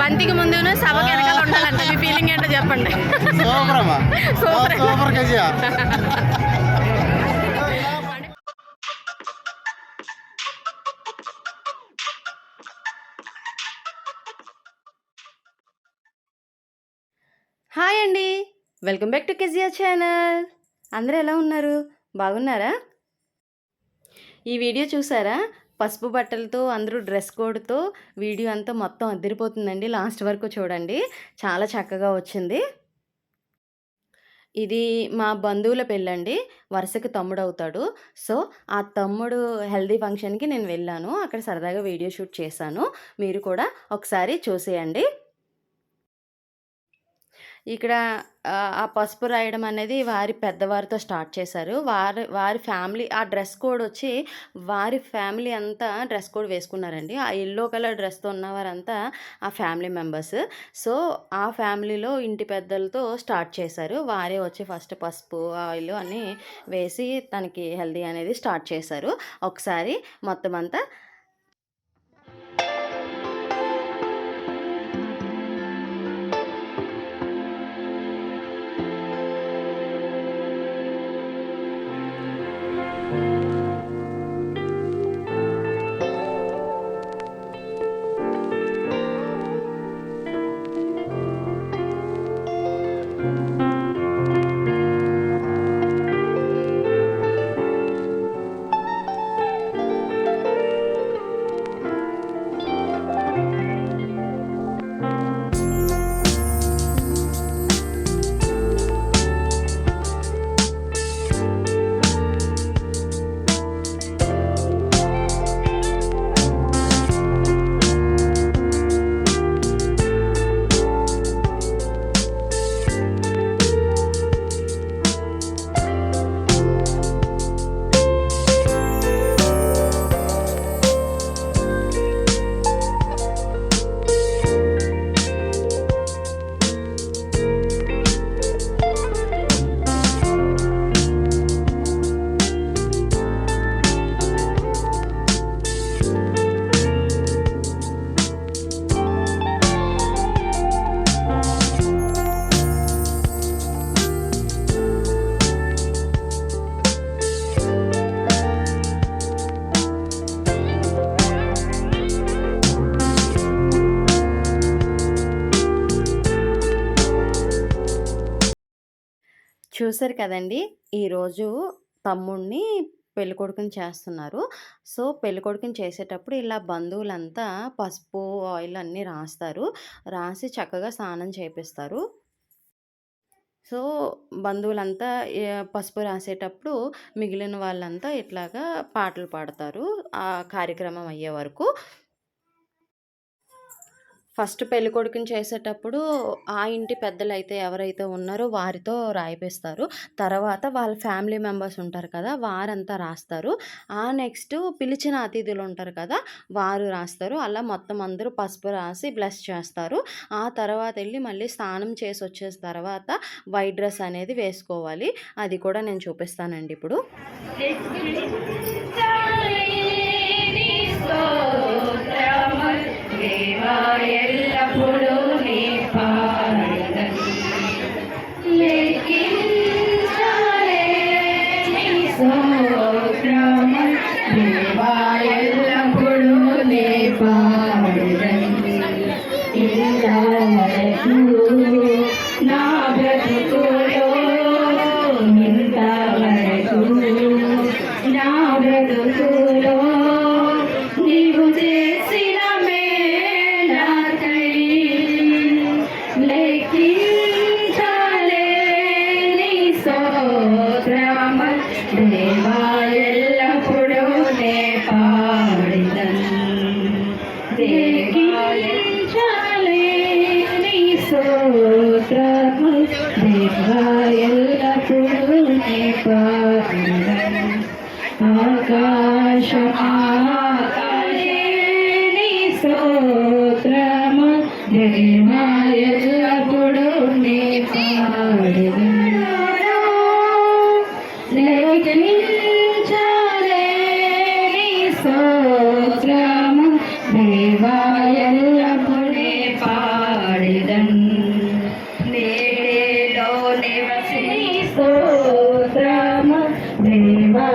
బంతికి ముందు సభకి వెనకాల ఉండాలంట. మీ ఫీలింగ్ ఏంటో చెప్పండి. సూపర్ అమ్మా సూపర్. సూపర్ కేజీయా హాయ్ అండి. Welcome back to Kezia channel. అందరూ ఎలా ఉన్నారు? బాగున్నారా? ఈ వీడియో చూసారా? పసుపు బట్టలతో అందరూ డ్రెస్ కోడ్తో వీడియో అంతా మొత్తం అదిరిపోతుందండి లాస్ట్ వరకు చూడండి. చాలా చక్కగా వచ్చింది. ఇది మా బంధువుల పెళ్ళండి. వరుసకి తమ్ముడు అవుతాడు సో ఆ తమ్ముడు హెల్దీ ఫంక్షన్కి నేను వెళ్ళాను. అక్కడ సరదాగా వీడియో షూట్ చేశాను. మీరు కూడా ఒకసారి చూసేయండి. ఇక్కడ ఆ, పసుపు రాయడం అనేది వారి పెద్దవారితో స్టార్ట్ చేశారు. వారి వారి ఫ్యామిలీ ఆ డ్రెస్ కోడ్ వచ్చి వారి ఫ్యామిలీ అంతా డ్రెస్ కోడ్ వేసుకున్నారండి. ఆ ఎల్లో కలర్ డ్రెస్తో ఉన్నవారంతా ఆ ఫ్యామిలీ మెంబర్స్. సో ఆ ఫ్యామిలీలో ఇంటి పెద్దలతో స్టార్ట్ చేశారు. వారే వచ్చి ఫస్ట్ పసుపు ఆయిల్ అన్నీ వేసి తనకి హెల్దీ అనేది స్టార్ట్ చేశారు. ఒకసారి మొత్తం అంతా చూసారు కదండి! ఈరోజు తమ్ముడిని పెళ్ళికొడుకుని చేస్తున్నారు. సో పెళ్ళికొడుకుని చేసేటప్పుడు ఇలా బంధువులంతా పసుపు ఆయిల్ అన్నీ రాస్తారు. రాసి చక్కగా స్నానం చేపిస్తారు. సో బంధువులంతా పసుపు రాసేటప్పుడు మిగిలిన వాళ్ళంతా ఇట్లాగా పాటలు పాడతారు. ఆ కార్యక్రమం అయ్యే వరకు. ఫస్ట్ పెళ్ళికొడుకుని చేసేటప్పుడు ఆ ఇంటి పెద్దలైతే ఎవరైతే ఉన్నారో వారితో రాయిపిస్తారు. తర్వాత వాళ్ళ ఫ్యామిలీ మెంబర్స్ ఉంటారు కదా వారంతా రాస్తారు. ఆ నెక్స్ట్ పిలిచిన అతిథులు ఉంటారు కదా వారు రాస్తారు. అలా మొత్తం అందరూ పసుపు రాసి బ్లెస్ చేస్తారు. ఆ తర్వాత వెళ్ళి మళ్ళీ స్నానం చేసి వచ్చేసిన తర్వాత వైట్ డ్రెస్ అనేది వేసుకోవాలి. అది కూడా నేను చూపిస్తానండి ఇప్పుడు. ఎల్లప్పుడూ నీ ప్రేమ ఎల్లప్పుడు నీ పాడదు సోత్రము దేవా ఎల్లప్పుడే పాడిదన్ నేడేలో నివసి సోత్రము దేవా.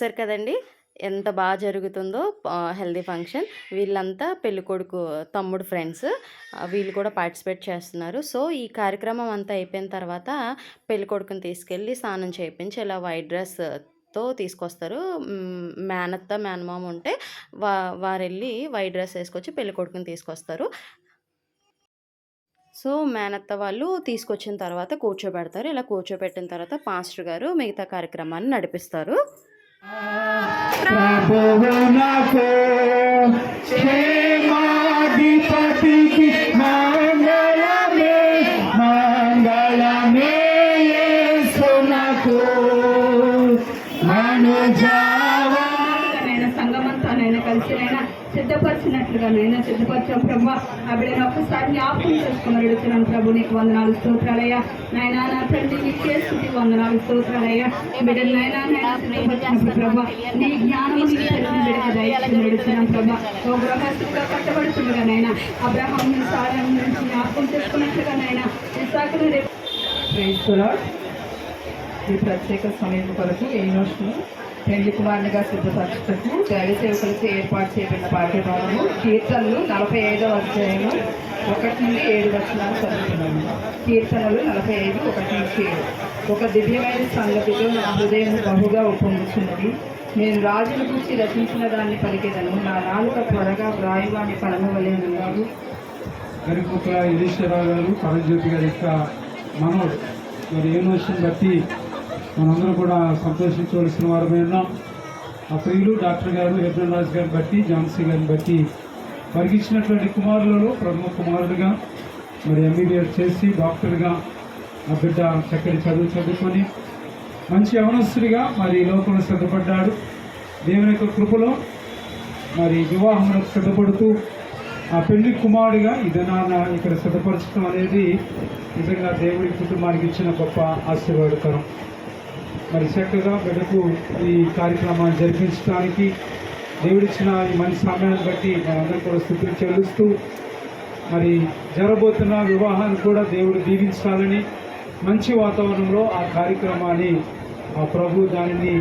చూసారు కదండి? ఎంత బాగా జరుగుతుందో హెల్దీ ఫంక్షన్. వీళ్ళంతా పెళ్ళికొడుకు తమ్ముడు ఫ్రెండ్స్ వీళ్ళు కూడా పార్టిసిపేట్ చేస్తున్నారు. సో ఈ కార్యక్రమం అంతా అయిపోయిన తర్వాత పెళ్ళికొడుకుని తీసుకెళ్ళి స్నానం చేయించి ఇలా వైట్ డ్రెస్తో తీసుకొస్తారు. మేనత్త మేనమామ ఉంటే వా వారు వెళ్ళి వైట్ డ్రెస్ వేసుకొచ్చి పెళ్ళి కొడుకుని తీసుకొస్తారు. సో మేనత్త వాళ్ళు తీసుకొచ్చిన తర్వాత కూర్చోబెడతారు. ఇలా కూర్చోబెట్టిన తర్వాత పాస్టర్ గారు మిగతా కార్యక్రమాన్ని నడిపిస్తారు. ప్రభువు నాకు చేసినట్లుగా నేను సిద్ధపరిచాం ప్రభా అప్పుడైనా ఒక్కసారి జ్ఞాపకం చేసుకుని అడుగుతున్నాను ప్రభు నీకు వందనాలు స్తోత్రాలయ్యా. నాయనా నా తండ్రి నీకు చేస్తుంది వందనాలు స్తోత్రాలయ్యా. బిడ్డలు నాయనా నేను సిద్ధపరిచినప్పుడు ప్రభా నీ జ్ఞానం నీ తెలివి బిడ్డకు దయచేసి అడుగుతున్నాం ప్రభా. ఓ గృహస్థుగా కట్టబడుతుండగా నైనా అబ్రహాం సారం నుంచి జ్ఞాపకం చేసుకున్నట్లుగా నైనా ఇసాకును రేపు ఈ ప్రత్యేక సమయం కొరకు ఎయినోస్ను పెళ్ళి కుమారునిగా సిద్ధపరచుటకు దైవ సేవకులకు ఏర్పాటు చేయబడిన పాఠ్యభాగము కీర్తనలు నలభై ఐదవ అధ్యాయము ఒకటి నుండి ఏడు వచనాలు చదువుతున్నాము. కీర్తనలు నలభై ఐదు ఒకటి నుంచి ఏడు. ఒక దివ్యమైన సంగతితో నా హృదయం బహుగా ఉప్పొందుతున్నది నేను రాజుల గురించి రచించిన దాన్ని పలికేదను. నా నాలుక త్వరగా వ్రాయువాన్ని పలము వలె ఉన్నాడు గరిపుత్ర ఈశ్వరరావు గారు పరజ్యోతి గారి యొక్క మనోడు. మరి యూనివర్సిటీని బట్టి మనమందరం కూడా సంతోషించవలసిన వారమే ఉన్నాం. ఆ ప్రియులు డాక్టర్ గారు రెబ్రన్ రాజు గారిని బట్టి ఝాన్సీ గారిని బట్టి వారికి ఇచ్చినటువంటి కుమారులలో ప్రథమ కుమారుడిగా మరి ఎంబీబీఎస్ చేసి డాక్టర్గా ఆ బిడ్డ చక్కటి చదువు చదువుకొని మంచి యవనస్తుడిగా మరి ఈ లోకంలో సిద్ధపడ్డాడు దేవుని యొక్క కృపలో మరి వివాహంలో సిద్ధపడుతూ ఆ పెళ్ళి కుమారుడిగా ఇదనాన్న ఇక్కడ సిద్ధపరచడం అనేది నిజంగా దేవుడి కుటుంబానికి ఇచ్చిన గొప్ప ఆశీర్వాదకరం. మరి చక్కగా బిడ్డకు ఈ కార్యక్రమాన్ని జరిపించడానికి దేవుడిచ్చిన ఈ మంచి సమయాన్ని బట్టి మనందరం కూడా స్థుతులు చెల్లిస్తూ మరి జరబోతున్న వివాహాన్ని కూడా దేవుడు దీవించాలని మంచి వాతావరణంలో ఆ కార్యక్రమాన్ని ఆ ప్రభు దానిని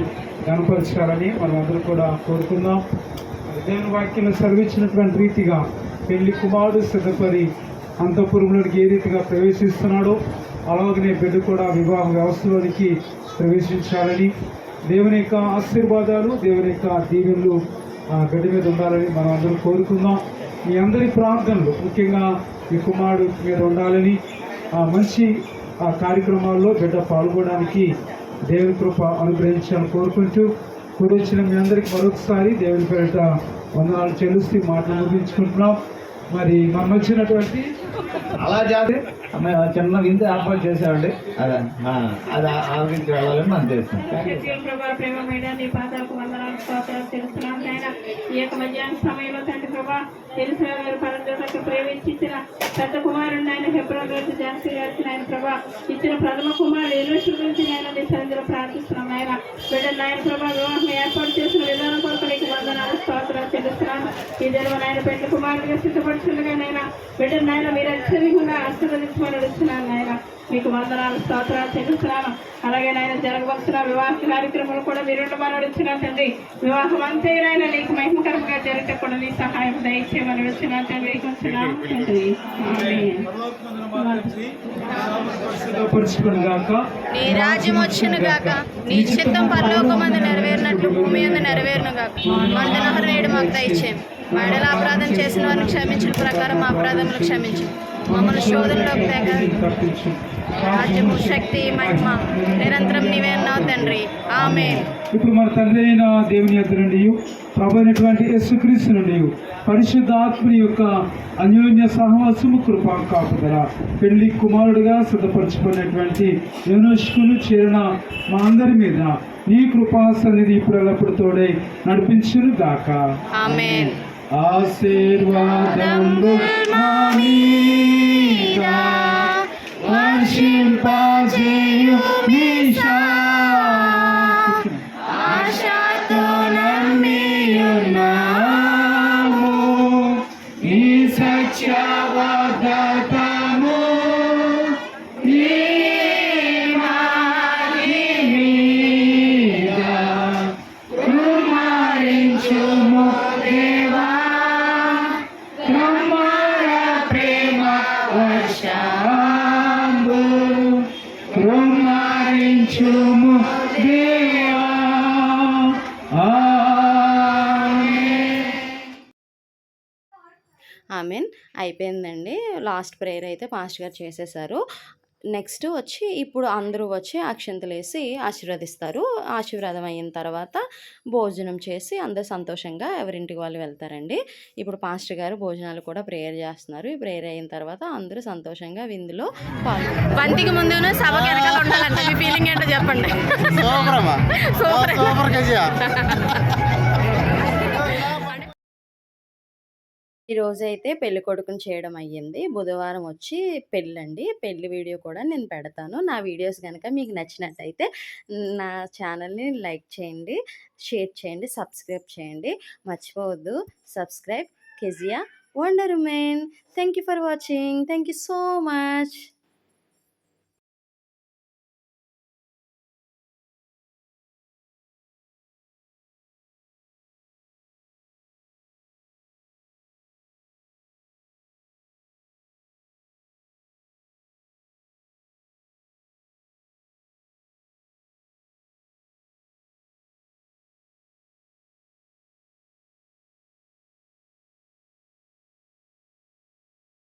గనపరచాలని మనం అందరూ కూడా కోరుకుందాం. దేవుని వాక్యం సర్వించినటువంటి రీతిగా పెళ్ళి కుమారుడు సిద్ధపడి అంతఃపురంలోనికి ఏ రీతిగా ప్రవేశిస్తున్నాడో అలాగనే బిడ్డ కూడా వివాహ వ్యవస్థలోనికి ప్రవేశించాలని దేవుని యొక్క ఆశీర్వాదాలు దేవుని యొక్క దీవెనలు ఆ మీద ఉండాలని మనం అందరం కోరుకుందాం. మీ అందరి ప్రార్థనలు ముఖ్యంగా మీ కుమారుడు మీద ఉండాలని ఆ మంచి ఆ కార్యక్రమాల్లో బిడ్డ పాల్గొనడానికి దేవుని కృప అనుగ్రహించాలని కోరుకుంటూ కూడొచ్చిన మీ అందరికి మరొకసారి దేవుని పేరిట వందనాలు చెల్లిస్తూ ఈ మాటలు ముగించుకుంటున్నాం. మరి మనం వచ్చినటువంటి అలా చేస్తే మేము చిన్న విందు ఏర్పాటు చేసామండి అదే. ఆ, అది ఆలోచించి వెళ్ళాలని మనం చేస్తాం శక్తియుల స్తోత్రాలు తెలుస్తున్నాం నాయన? ఈ యొక్క మధ్యాహ్న సమయంలో తండ్రి ప్రభా తెలిసిన గారు పరంజోలకు ప్రేమించిన పెద్ద కుమారుడు ఆయన హెబ్రోన్ గారి జాన్సీ గారికి నాయన ప్రభా ఇచ్చిన ప్రథమ కుమారుడు ఎలుషు గురించి నేను నీ సన్నిధిలో ప్రార్థిస్తున్నాం ఆయన బిడ్డ నాయన ప్రభా వివాహం ఏర్పాటు చేసిన విధానం కొరకు నీకు వందనాలు స్తోత్రాలు తెలుస్తున్నాను ఈ జన్మ నాయన పెద్ద కుమారుడిగా సిద్ధపడుతుండగా నాయన. బిడ్డ నాయన మీరు అత్యధికంగా ఆశీర్వదించమని అడుగుతున్నాను నాయన. మీకు వందనాలు స్తోత్రాలు చెల్లిస్తున్నాను. అలాగే నాయన జరగవలసిన వివాహ కార్యక్రమాలు కూడా మీరు అడుగుతున్నా తండ్రి. వివాహం అంతే నాయన నీకు మహిమకరంగా జరిగితే కూడా నీ సహాయం దయచేయమని అడుగుతున్నా తండ్రి. నీ రాజ్యం వచ్చును గాక నీ చిత్తం పరలోకమందు నెరవేరినట్లు భూమి అందు నెరవేరును గాక. మందనహర నేడు మాకు దయచేయం మడల అపరాధం చేసిన వారిని క్షమించిన ప్రకారం మా అపరాధములు క్షమించు మమ్మల్ని శోధనలోకి రాజ్యము శక్తి మహిమ నిరంతరం నీవే అన్నావు తండ్రి. ఆమె ఇప్పుడు మన తండ్రి అయిన దేవుని యొక్క నుండి ప్రభు అయినటువంటి యేసుక్రీస్తు నుండి పరిశుద్ధ ఆత్మని యొక్క అన్యోన్య సహవాసము కృపా కాపుదల. పెళ్ళి కుమారుడుగా సిద్ధపరచుకున్నటువంటి యూనోష్కును చేరిన మా అందరి మీద నీ కృపా సన్నిధి ఇప్పుడు ఎల్లప్పుడు తోడై నడిపించును ఆమెన్. ఆశీర్వాదము మా మీద వర్షింపజేయు ఆమెన్ అయిపోయిందండి. లాస్ట్ ప్రేయర్ అయితే పాస్ట్ గారు చేసేసారు. నెక్స్ట్ వచ్చి ఇప్పుడు అందరూ వచ్చి అక్షంతలు వేసి ఆశీర్వదిస్తారు. ఆశీర్వాదం అయిన తర్వాత భోజనం చేసి అందరూ సంతోషంగా ఎవరింటికి వాళ్ళు వెళ్తారండి. ఇప్పుడు పాస్టర్ గారు భోజనాలు కూడా ప్రేయర్ చేస్తున్నారు. ఈ ప్రేయర్ అయిన తర్వాత అందరూ సంతోషంగా విందులో పాల్గొంటారు. బంతికి ముందు ఫీలింగ్ ఏంటో చెప్పండి. సూపరమ్మా సూపర్. సూపర్ ఈరోజు అయితే పెళ్ళి కొడుకుని చేయడం అయ్యింది. బుధవారం వచ్చి పెళ్ళండి. పెళ్ళి వీడియో కూడా నేను పెడతాను. నా వీడియోస్ కనుక మీకు నచ్చినట్టయితే నా ఛానల్ని లైక్ చేయండి షేర్ చేయండి సబ్స్క్రైబ్ చేయండి. మర్చిపోవద్దు. Subscribe Kezia wonder women. Thank you for watching. Thank you so much.